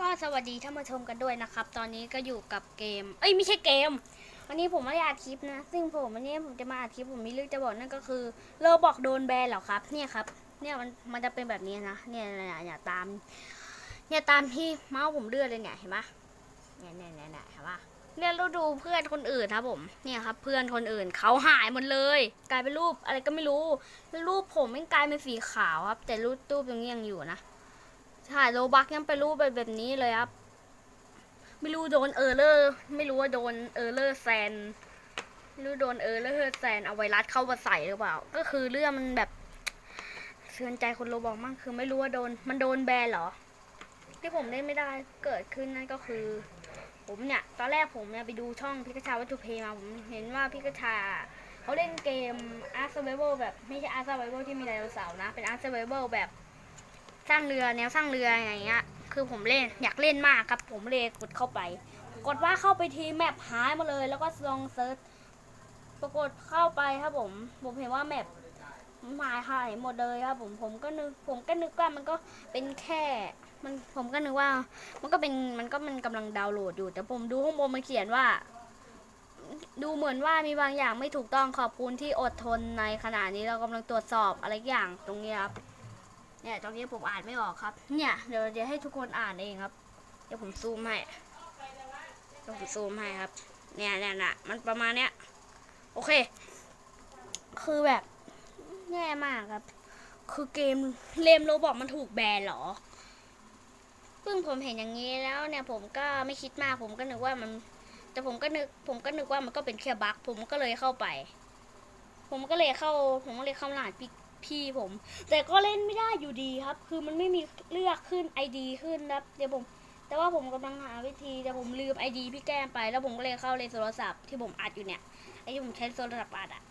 ก็สวัสดีท่านผู้ชมกันด้วยนะครับ ตอนนี้ก็อยู่กับเกม เอ้ยไม่ใช่เกม วันนี้ผมไม่ได้อัดคลิปนะ ซึ่งผมวันนี้ผมจะมาอัดคลิปผมมีเรื่องจะบอกนั่นก็คือโรบอกโดนแบนเหรอครับ เนี่ยครับ เนี่ยมันมันจะเป็นแบบนี้นะ เนี่ยเนี่ยเนี่ยตาม เนี่ยตามที่เมาส์ผมเลื่อนเลยเนี่ยเห็นปะเนี่ยเนี่ยเนี่ยเนี่ยเห็นปะเนี่ยเราดูเพื่อนคนอื่นครับผม เนี่ยครับ เพื่อนคนอื่นเขาหายหมดเลย กลายเป็นรูปอะไรก็ไม่รู้รูปผมไม่กลายเป็นสีขาวครับ แต่รูปตู้ตรงนี้ยังอยู่นะ ถ่ายโลบักยังไปรูปแบบแบบนี้เลยครับ ไม่รู้โดนเออร์เลอร์ไม่รู้ว่าโดนเออร์เลอร์แซนไม่รู้โดนเออร์เลอร์แซนเอาไวรัสเข้ามาใส่หรือเปล่า ก็คือเรื่องมันแบบเตือนใจคนโลบอกมากคือไม่รู้ว่าโดนมันโดนแบนเหรอ ที่ผมเล่นไม่ได้เกิดขึ้นนั่นก็คือ ผมเนี่ยตอนแรกผมเนี่ยไปดูช่องพิกาชาวัตถุเพมาผมเห็นว่าพิกาชาเขาเล่นเกม Art Survival แบบไม่ใช่ Art Survival ที่มีไดโนเสาร์นะ เป็น Art Survival แบบ สร้างเรือแนวสร้างเรืออย่างเงี้ย คือผมเล่นอยากเล่นมากครับ ผมเลยกดเข้าไป กดว่าเข้าไปทีแมปหายมาเลย แล้วก็ลองเซิร์ชปรากฏเข้าไปครับผม ผมเห็นว่าแมปหายหายหมดเลยครับ ผมผมก็นึกผมก็นึกว่ามันก็เป็นแค่มันผมก็นึกว่า มันก็เป็นมันก็มันกำลังดาวน์โหลดอยู่ แต่ผมดูข้างบนมันเขียนว่า ดูเหมือนว่ามีบางอย่างไม่ถูกต้องขอบคุณที่อดทนในขณะนี้เรากำลังตรวจสอบอะไรอย่างตรงนี้ครับ เนี่ยตอนนี้ผมอ่านไม่ออกครับ เนี่ยเดี๋ยวจะให้ทุกคนอ่านเองครับ เดี๋ยวผมซูมให้เดี๋ยวผมซูมให้ครับ เนี่ยเนี่ยนะมันประมาณเนี้ย โอเค คือแบบแย่มากครับ คือเกมเลมโรบอกมันถูกแบนหรอซึ่งผมเห็นอย่างนี้แล้วเนี่ยผมก็ไม่คิดมากผมก็นึกว่ามัน แต่ผมก็นึกผมก็นึกว่ามันก็เป็นแค่บั๊กผมก็เลยเข้าไป ผมก็เลยเข้า ผมก็เลยเข้ารหัสพี่ พี่ผม แต่ก็เล่นไม่ได้อยู่ดีครับ คือมันไม่มีเลือกขึ้น ID ขึ้นนะครับ เดี๋ยวผม แต่ว่าผมกำลังหาวิธี แต่ผมลืม ID พี่แก้มไป แล้วผมก็เลยเข้าเลยโทรศัพท์ที่ผมอัดอยู่เนี่ย ไอที่ผมใช้โทรศัพท์อัดอะ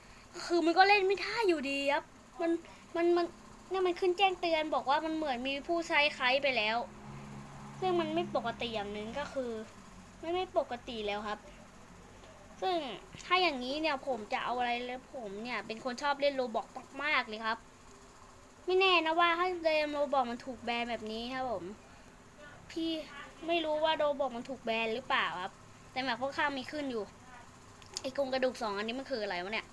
คือมันก็เล่นไม่ได้อยู่ดีครับ มัน มัน มันเนี่ยมันขึ้นแจ้งเตือนบอกว่ามันเหมือนมีผู้ใช้ไคล้ไปแล้ว ซึ่งมันไม่ปกติอย่างหนึ่งก็คือ ไม่ไม่ปกติแล้วครับซึ่งถ้าอย่างนี้เนี่ยผมจะเอาอะไรแล้วผมเนี่ย เป็นคนชอบเล่นโรบอกมากๆเลยครับ ไม่แน่นะว่าถ้าเกมโรบอกมันถูกแบนแบบนี้ครับผม พี่ไม่รู้ว่าโรบอกมันถูกแบนหรือเปล่าครับ แต่แบบพวกข้างมีขึ้นอยู่ไอ้กรงกระดูกสองอันนี้มันคืออะไรวะเนี่ย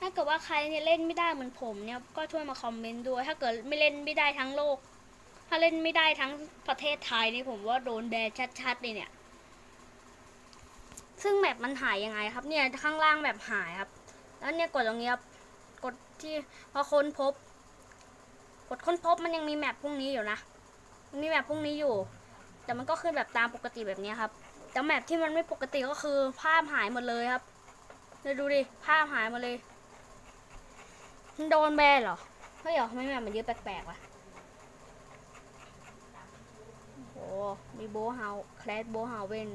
ถ้าเกิดว่าใครเนี่ยเล่นไม่ได้เหมือนผมเนี่ย ก็ช่วยมาคอมเมนต์ด้วย ถ้าเกิดไม่เล่นไม่ได้ทั้งโลก ถ้าเล่นไม่ได้ทั้งประเทศไทยนี่ผมว่าโดนแบนชัดๆเลยเนี่ย ซึ่งแมปมันหายยังไงครับ เนี่ยข้างล่างแบบหายครับ แล้วเนี่ยกดตรงนี้ครับ กดที่พอค้นพบ กดค้นพบมันยังมีแมปพวกนี้อยู่นะมีแมปพวกนี้อยู่ แต่มันก็ขึ้นแบบตามปกติแบบนี้ครับ แต่แมปที่มันไม่ปกติก็คือภาพหายหมดเลยครับเดี๋ยวดูดิภาพหายหมดเลยมันโดนแบนเหรอเฮ้ยเหรอทำไมแมปมันเยอะแปลกๆวะโอ้มีโบเฮาแคลสโบเฮาเวน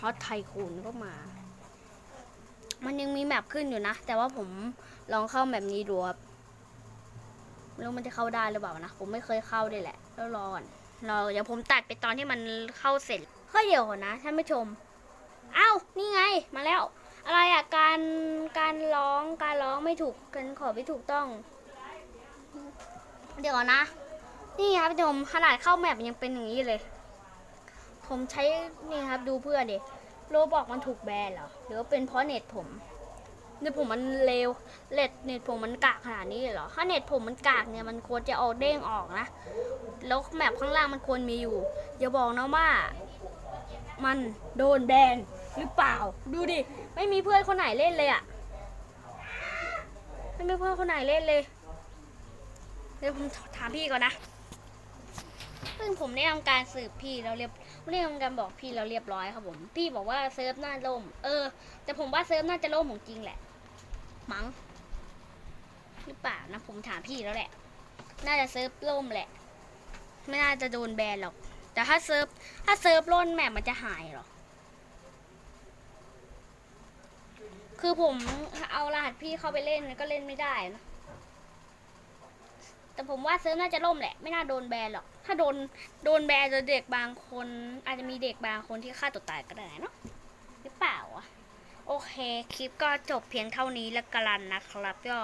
ฮอตไทคูนก็มา มันยังมีแมปขึ้นอยู่นะ แต่ว่าผมลองเข้าแมปนี้ดูครับไม่รู้มันจะเข้าได้หรือเปล่านะ ผมไม่เคยเข้าด้วยแหละแล้วรอก่อนรอเดี๋ยวผมตัดไปตอนที่มันเข้าเสร็จเฮ้ยเดี๋ยวนะท่านผู้ชมอ้าวนี่ไงมาแล้ว อะไรอะการการร้องการร้องไม่ถูกกันขอไม่ถูกต้อง เดี๋ยวนนะ นี่ครับท่านผู้ชมขนาดเข้าแมปยังเป็นอย่างนี้เลย ผมใช้นี่ครับดูเพื่อนดิ โรบอกมันถูกแบนเหรอ หรือว่าเป็นเพราะเน็ตผม เน็ตผมมันเลวเน็ตเน็ตผมมันกากขนาดนี้เลยเหรอ ถ้าเน็ตผมมันกากเนี่ยมันควรจะออกเด้งออกนะ แล้วแมปข้างล่างมันควรมีอยู่ อย่าบอกนะว่า มันโดนแบนหรือเปล่า ดูดิ ไม่มีเพื่อนคนไหนเล่นเลยอะไม่มีเพื่อนคนไหนเล่นเลย เดี๋ยวผมถามพี่ก่อนนะ ซึ่งผมได้ทำการสืบพี่เราเรียบ ไม่ได้ทำการบอกพี่เราเรียบร้อยครับผม พี่บอกว่าเซิร์ฟน่าล่ม เออ แต่ผมว่าเซิร์ฟน่าจะล่มของจริงแหละ มั้งหรือเปล่านะผมถามพี่แล้วแหละ น่าจะเซิร์ฟล่มแหละ ไม่น่าจะโดนแบนหรอก แต่ถ้าเซิร์ฟถ้าเซิร์ฟล่นแมปมันจะหายหรอ คือผมเอารหัสพี่เข้าไปเล่นก็เล่นไม่ได้นะ แต่ผมว่าเซิร์ฟน่าจะล่มแหละ ไม่น่าโดนแบนหรอก ถ้าโดนโดนแบนจะเด็กบางคน อาจจะมีเด็กบางคนที่ฆ่าตัวตายก็ได้เนาะหรือเปล่าอะโอเค คลิปก็จบเพียงเท่านี้แล้วกันนะครับ ก็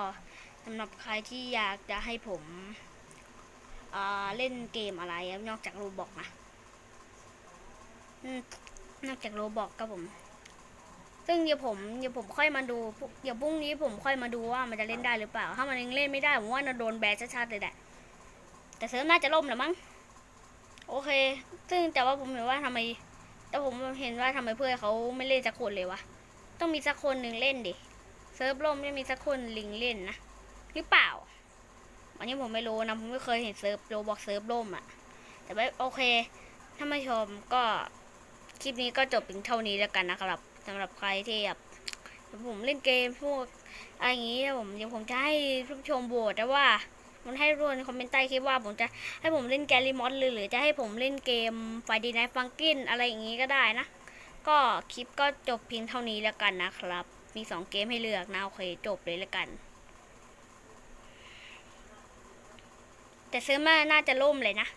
สำหรับใครที่อยากจะให้ผมอ่าเล่นเกมอะไรนอกจากโรบอกนะนอกจากโรบอกครับผม ซึ่งเดี๋ยวผมเดี๋ยวผมค่อยมาดูเดี๋ยวพรุ่งนี้ผมค่อยมาดูว่ามันจะเล่นได้หรือเปล่า ถ้ามันยังเล่นไม่ได้ผมว่าน่าโดนแบนชัดๆเลยแหละแต่เซิร์ฟน่าจะล่มแหละมั้งโอเค ซึ่งแต่ว่าผมเห็นว่าทำไม แต่ผมเห็นว่าทำไมเพื่อนเขาไม่เล่นสักคนเลยวะต้องมีสักคนหนึ่งเล่นดิเซิร์ฟล่มไม่มีสักคนลิงเล่นนะหรือเปล่าอันนี้ผมไม่รู้นะผมไม่เคยเห็นเซิร์ฟโรบอกเซิร์ฟล่มอะ่ะ แต่ว่าโอเค ถ้าไม่ชมก็คลิปนี้ก็จบเพียงเท่านี้แล้วกันนะครับ สำหรับใครที่แบบผมเล่นเกมพวกอะไรอย่างนี้นะผมเดี๋ยวผมจะให้ผู้ชมโหวตนะว่า มันให้ร่วนคอมเมนต์ใต้คลิปว่าผมจะให้ผมเล่นแกลลี่มอสหรือหรือจะให้ผมเล่นเกมไฟดีไนฟังกินอะไรอย่างนี้ก็ได้นะ ก็คลิปก็จบเพียงเท่านี้แล้วกันนะครับ มีสองเกมให้เลือกนะโอเคจบเลยแล้วกัน แต่ซื้อมาน่าจะล่มเลยนะ